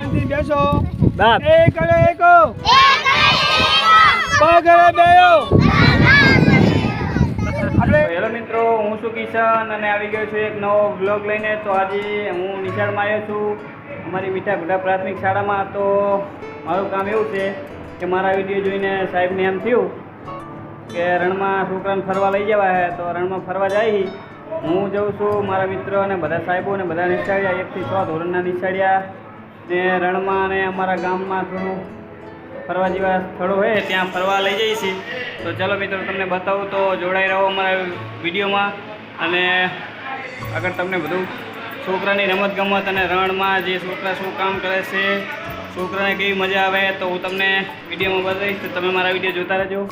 શાંતિ બેસો. દાંત એક. અને એકો. પગ બેયો હેલો મિત્રો હું છું કિશન અને આવી ગયો છું એક નવો બ્લોગ લઈને. તો આજે હું નિશાળમાં આવ્યો છું અમારી મીઠા ગુડા પ્રાથમિક શાળામાં. તો મારું કામ એવું છે કે મારા વીડિયો જોઈને સાહેબને એમ થયું કે રણમાં છોકરાને ફરવા લઈ જવા છે તો રણમાં ફરવા જાય. હું જઉં છું મારા મિત્રો અને બધા સાહેબો અને બધા નિશાળિયા એકથી છ ધોરણના નિશાળિયા. ને રણમાં અને અમારા ગામમાં થોડું ફરવા જેવા સ્થળો હોય, ત્યાં ફરવા લઈ જઈએ છીએ. તો ચાલો મિત્રો, તમને બતાવું તો જોડાઈ રહો અમારા વિડીયોમાં. અને આગળ તમને બધું છોકરાની રમતગમત અને રણમાં જે છોકરા શું કામ કરે છે, છોકરાને કેવી મજા આવે, તો હું તમને વિડીયોમાં બતાવીશ. તો તમે મારા વીડિયો જોતા રહેજો.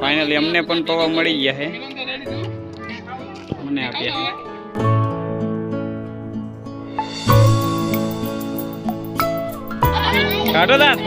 ફાઇનલી અમને પણ તોવા મળી ગયા છે મને આપ્યા કાઢો દાંત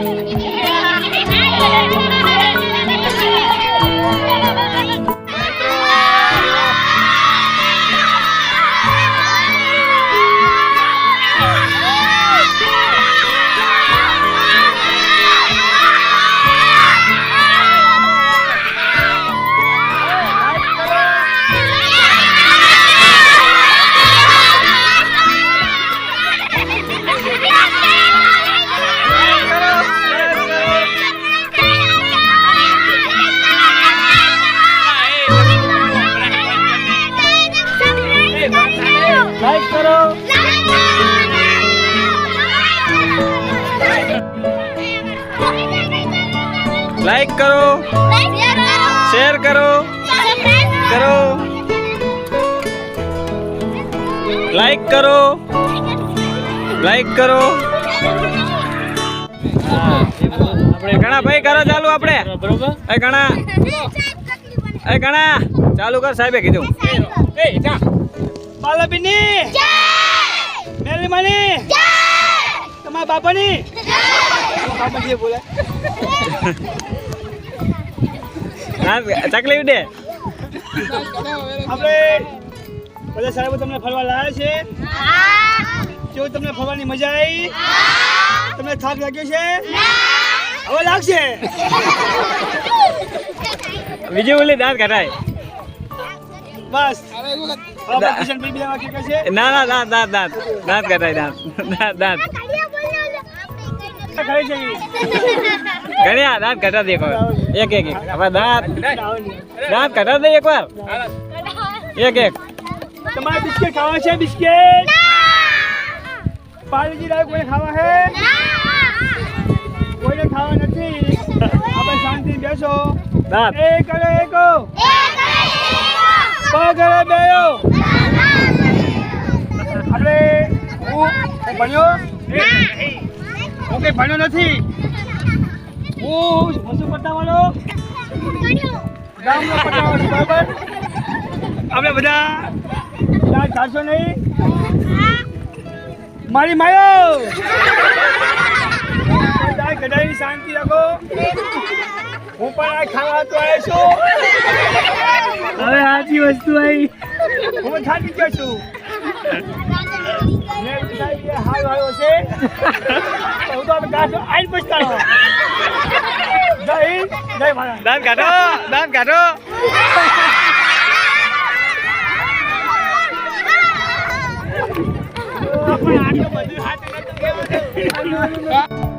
લાઈક કરો. શેર કરો. કરો. લાઈક કરો. લાઈક કરો. આપણે ઘણા ભાઈ કરો ચાલુ આપણે. બરોબર એ ઘણા. એ ઘણા. ચાલુ કર સાહેબે કીધું. એ જા. બાલાબીની. મેરી માની. તમારા બાપાની. તકલીફ દે આપણે બધા સાહેબો તમને ફરવા લાવ્યા છે કેવું તમને ફરવાની મજા આવી તમને થાક લાગ્યો છે હવે લાગશે બીજું ઓલી દાંત કઢાય બસ ના ના, દાંત દાંત દાંત. દાંત કઢાય દાંત દાંત. ગણ્યા દાંત કઢા દે એક વાર એક એક એક. હવે દાંત. દાંત કઢા દે એક વાર એક એક. તમારે બિસ્કિટ ખાવા છે બિસ્કિટ? પાણીજી રાય કોઈને ખાવા હે? કોઈને ખાવા નથી? આપણે શાંતિ બેસો. દાંત. એક અને એકો પગરે બેયો આપણે હું હું ભણ્યો? હું કઈ ભણ્યો નથી. હું વસુ પટ્ટાવાળો ગામનો પટ્ટાવાળો છું બરાબર? આપણે બધા દાંત કાઢશો નહીં? મારી માયો! કઢાઈની શાંતિ રાખો. હું પણ આ ખાવા તો આવ્યો છું. હવે સાચી વસ્તુ આવી. હું થાકી ગયો છું. હાલ આવ્યો છે હું તો ગાંઠો આઈને પછતાવો જય જય ભારત દાંત કાઢો દાંત કાઢો આપણે આટલું બધું હાથ